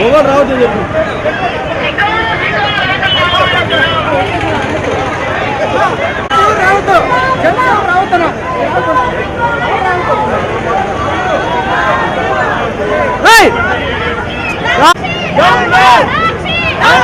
మొగలు రావద్దు చెప్పు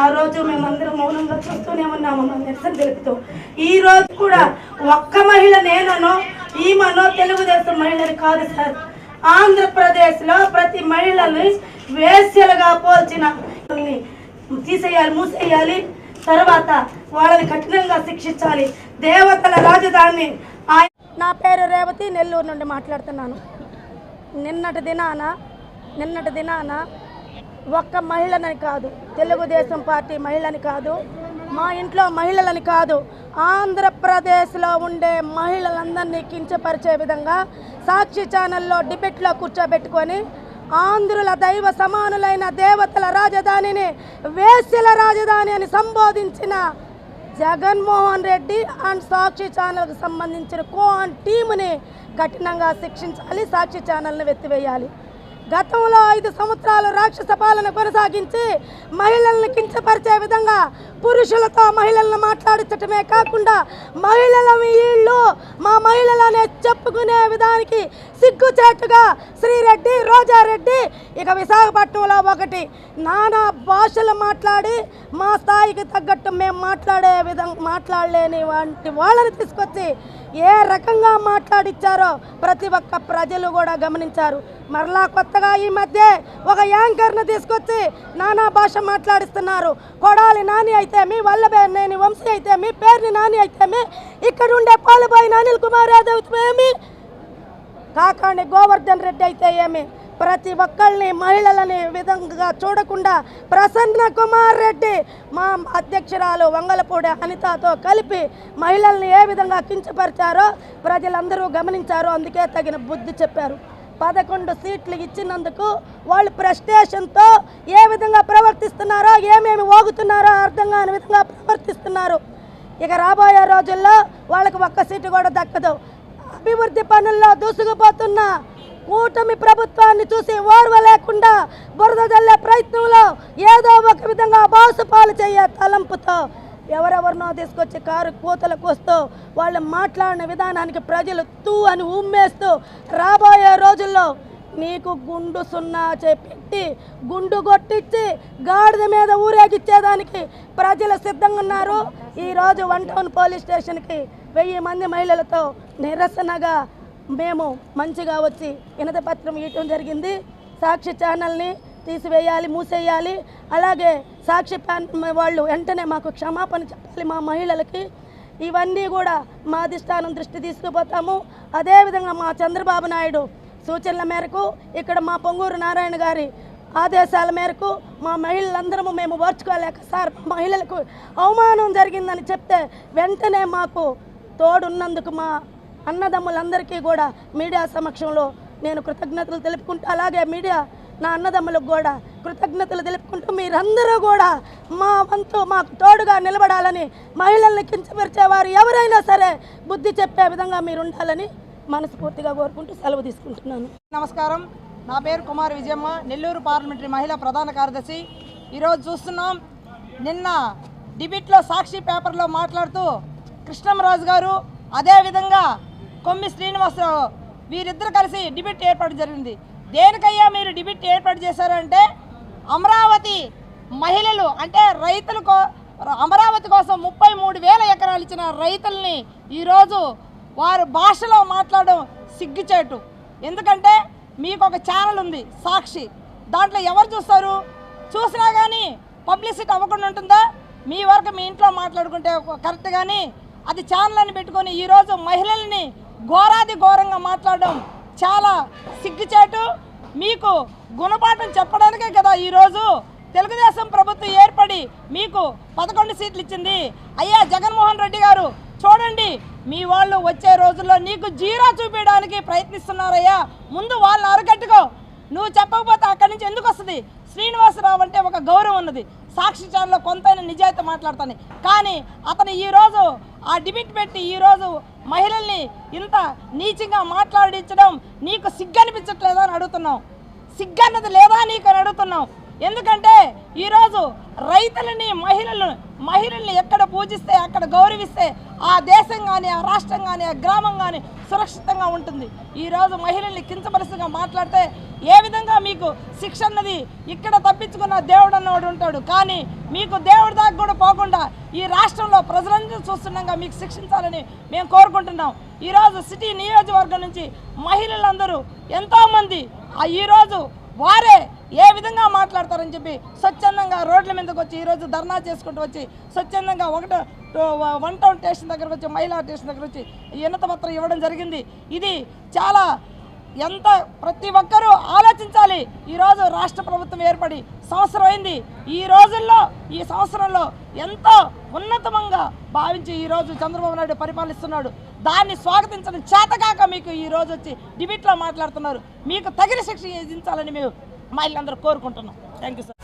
ఆ రోజు మేమందరం మౌనంగా చూస్తూనే ఉన్నాము మా నిరసన తెలుపుతూ ఈ రోజు కూడా ఒక్క మహిళ నేననో ఈమెనో తెలుగుదేశం మహిళని కాదు సార్. ఆంధ్రప్రదేశ్లో ప్రతి మహిళని వేస్యలుగా పోల్చిన తీసేయాలి మూసేయాలి. తర్వాత వాళ్ళని కఠినంగా శిక్షించాలి. దేవతల రాజధాని నా పేరు రేవతి నెల్లూరు నుండి మాట్లాడుతున్నాను. నిన్నటి దినాన నిన్నటి దినాన ఒక్క మహిళలని కాదు. తెలుగుదేశం పార్టీ మహిళని కాదు. మా ఇంట్లో మహిళలని కాదు. ఆంధ్రప్రదేశ్లో ఉండే మహిళలందరినీ కించపరిచే విధంగా సాక్షి ఛానల్లో డిబెట్లో కూర్చోబెట్టుకొని ఆంధ్రుల దైవ సమానులైన దేవతల రాజధానిని వేశ్యల రాజధాని అని సంబోధించిన జగన్మోహన్ రెడ్డి అండ్ సాక్షి ఛానల్కి సంబంధించిన కో అండ్ టీముని కఠినంగా శిక్షించాలి సాక్షి ఛానల్ని వెత్తివేయాలి. గతంలో ఐదు సంవత్సరాలు రాక్షస పాలన కొనసాగించి మహిళల్ని కించపరిచే విధంగా పురుషులతో మహిళలను మాట్లాడించటమే కాకుండా మహిళల వీళ్ళు మా మహిళలనే చెప్పుకునే విధానికి సిగ్గుచేటుగా శ్రీరెడ్డి రోజారెడ్డి ఇక విశాఖపట్నంలో ఒకటి. నానా భాషలు మాట్లాడి మా స్థాయికి తగ్గట్టు మేము మాట్లాడే విధంగా మాట్లాడలేని వంటి వాళ్ళని తీసుకొచ్చి ఏ రకంగా మాట్లాడిచ్చారో ప్రతి ఒక్క ప్రజలు కూడా గమనించారు. మరలా కొత్తగా ఈ మధ్య ఒక యాంకర్ను తీసుకొచ్చి నానా భాష మాట్లాడిస్తున్నారు. కొడాలి నాని అయితే మీ వల్లభనేని వంశీ అయితే మీ పేరుని నాని అయితే మీ ఇక్కడ ఉండే పాలుబాయి అనిల్ కుమార్ యాదవ్ ఏమి? కాకాణి గోవర్ధన్ రెడ్డి అయితే ఏమి? ప్రతి ఒక్కరిని మహిళలని విధంగా చూడకుండా ప్రసన్న కుమార్ రెడ్డి మా అధ్యక్షురాలు వంగలపూడి అనితతో కలిపి మహిళల్ని ఏ విధంగా కించపరిచారో ప్రజలందరూ గమనించారు. అందుకే తగిన బుద్ధి చెప్పారు. పదకొండు సీట్లు ఇచ్చినందుకు వాళ్ళు ప్రెస్టేషన్తో ఏ విధంగా ప్రవర్తిస్తున్నారో ఏమేమి ఓగుతున్నారో అర్థం కాని విధంగా ప్రవర్తిస్తున్నారు. ఇక రాబోయే రోజుల్లో వాళ్ళకి ఒక్క సీటు కూడా దక్కదు. అభివృద్ధి పనుల్లో దూసుకుపోతున్న కూటమి ప్రభుత్వాన్ని చూసి ఓర్వ లేకుండా బురద జల్లే ప్రయత్నంలో ఏదో ఒక విధంగా బాసు పాలు చేయ తలంపుతో ఎవరెవరినో తీసుకొచ్చి కారు కూతలకు వస్తూ వాళ్ళు మాట్లాడిన విధానానికి ప్రజలు తూ అని ఉమ్మేస్తూ రాబోయే రోజుల్లో నీకు గుండు సున్నా చేపెట్టి గుండు కొట్టించి గాడిద మీద ఊరేగిచ్చేదానికి ప్రజలు సిద్ధంగా ఉన్నారు. ఈరోజు వన్ టౌన్ పోలీస్ స్టేషన్కి వెయ్యి మంది మహిళలతో నిరసనగా మేము మంచిగా వచ్చి వినతపత్రం ఇవ్వటం జరిగింది. సాక్షి ఛానల్ని తీసివేయాలి మూసేయాలి. అలాగే సాక్షి వాళ్ళు వెంటనే మాకు క్షమాపణ చెప్పాలి మా మహిళలకి. ఇవన్నీ కూడా మా అధిష్టానం దృష్టి తీసుకుపోతాము. అదేవిధంగా మా చంద్రబాబు నాయుడు సూచనల మేరకు ఇక్కడ మా పొంగూరు నారాయణ గారి ఆదేశాల మేరకు మా మహిళలందరము మేము ఓర్చుకోలేక సార్ మా మహిళలకు అవమానం జరిగిందని చెప్తే వెంటనే మాకు తోడున్నందుకు మా అన్నదమ్ములందరికీ కూడా మీడియా సమక్షంలో నేను కృతజ్ఞతలు తెలుపుకుంటూ అలాగే మీడియా నా అన్నదమ్ములకు కూడా కృతజ్ఞతలు తెలుపుకుంటూ మీరందరూ కూడా మా వంతు మాకు తోడుగా నిలబడాలని మహిళల్ని కించపరిచేవారు ఎవరైనా సరే బుద్ధి చెప్పే విధంగా మీరు ఉండాలని మనస్ఫూర్తిగా కోరుకుంటూ సెలవు తీసుకుంటున్నాను. నమస్కారం. నా పేరు కుమార్ విజయమ్మ నెల్లూరు పార్లమెంటరీ మహిళా ప్రధాన కార్యదర్శి. ఈరోజు చూస్తున్నాం నిన్న డిబిట్లో సాక్షి పేపర్లో మాట్లాడుతూ కృష్ణంరాజు గారు అదేవిధంగా కొమ్మి శ్రీనివాసరావు వీరిద్దరు కలిసి డిబేట్ ఏర్పాటు జరిగింది. దేనికయ్యా మీరు డిబేట్ ఏర్పాటు చేశారంటే అమరావతి మహిళలు అంటే రైతుల కో- అమరావతి కోసం ముప్పై మూడు వేల ఎకరాలు ఇచ్చిన రైతుల్ని ఈరోజు వారు భాషలో మాట్లాడడం సిగ్గుచేటు. ఎందుకంటే మీకు ఒక ఛానల్ ఉంది సాక్షి. దాంట్లో ఎవరు చూస్తారు? చూసినా కానీ పబ్లిసిటీ అవ్వకుండా ఉంటుందా? మీ వరకు మీ ఇంట్లో మాట్లాడుకుంటే కరెక్ట్ కానీ అది ఛానల్ అని పెట్టుకొని ఈరోజు మహిళల్ని ఘోరాది ఘోరంగా మాట్లాడడం చాలా సిగ్గుచేటు. మీకు గుణపాఠం చెప్పడానికే కదా ఈరోజు తెలుగుదేశం ప్రభుత్వం ఏర్పడి మీకు పదకొండు సీట్లు ఇచ్చింది. అయ్యా జగన్మోహన్ రెడ్డి గారు చూడండి మీ వాళ్ళు వచ్చే రోజుల్లో నీకు జీరో చూపించడానికి ప్రయత్నిస్తున్నారయ్యా. ముందు వాళ్ళని అరగట్టుకో నువ్వు చెప్పకపోతే అక్కడి నుంచి ఎందుకు వస్తుంది? శ్రీనివాసరావు అంటే ఒక గౌరవం ఉన్నది. సాక్షి ఛానల్లో కొంతైనా నిజాయితీ మాట్లాడతాను. కానీ అతను ఈరోజు ఆ డిబిట్ పెట్టి ఈరోజు మహిళల్ని ఇంత నీచంగా మాట్లాడించడం నీకు సిగ్గనిపించట్లేదా అని అడుగుతున్నాం సిగ్గన్నది లేదా నీకు అని అడుగుతున్నాం ఎందుకంటే ఈరోజు రైతులని మహిళలను మహిళల్ని ఎక్కడ పూజిస్తే అక్కడ గౌరవిస్తే ఆ దేశం కానీ ఆ రాష్ట్రం కానీ ఆ గ్రామం కానీ సురక్షితంగా ఉంటుంది. ఈరోజు మహిళల్ని కించపరిసిగా మాట్లాడితే ఏ విధంగా మీకు శిక్ష అన్నది ఇక్కడ తప్పించుకున్న దేవుడు అన్నవాడు ఉంటాడు. కానీ మీకు దేవుడి దాకా కూడా పోకుండా ఈ రాష్ట్రంలో ప్రజలందరూ చూస్తుండగా మీకు శిక్షించాలని మేము కోరుకుంటున్నాం. ఈరోజు సిటీ నియోజకవర్గం నుంచి మహిళలందరూ ఎంతోమంది ఈరోజు వారే ఏ విధంగా మాట్లాడతారని చెప్పి స్వచ్ఛందంగా రోడ్ల మీదకి వచ్చి ఈరోజు ధర్నా చేసుకుంటూ వచ్చి స్వచ్ఛందంగా ఒకటో వన్ టౌన్ స్టేషన్ దగ్గరకు వచ్చి మహిళా స్టేషన్ దగ్గర వచ్చి ఉన్నత పత్రం ఇవ్వడం జరిగింది. ఇది చాలా ఎంత ప్రతి ఒక్కరూ ఆలోచించాలి. ఈరోజు రాష్ట్ర ప్రభుత్వం ఏర్పడి సంవత్సరం అయింది. ఈ రోజుల్లో ఈ సంవత్సరంలో ఎంతో ఉన్నతమంగా భావించి ఈరోజు చంద్రబాబు నాయుడు పరిపాలిస్తున్నాడు. దాన్ని స్వాగతించడం చేతగాక మీకు ఈరోజు వచ్చి డిబేట్లో మాట్లాడుతున్నారు. మీకు తగిన శిక్ష విధించాలని మేము మహిళలందరూ కోరుకుంటున్నాం. Thank you sir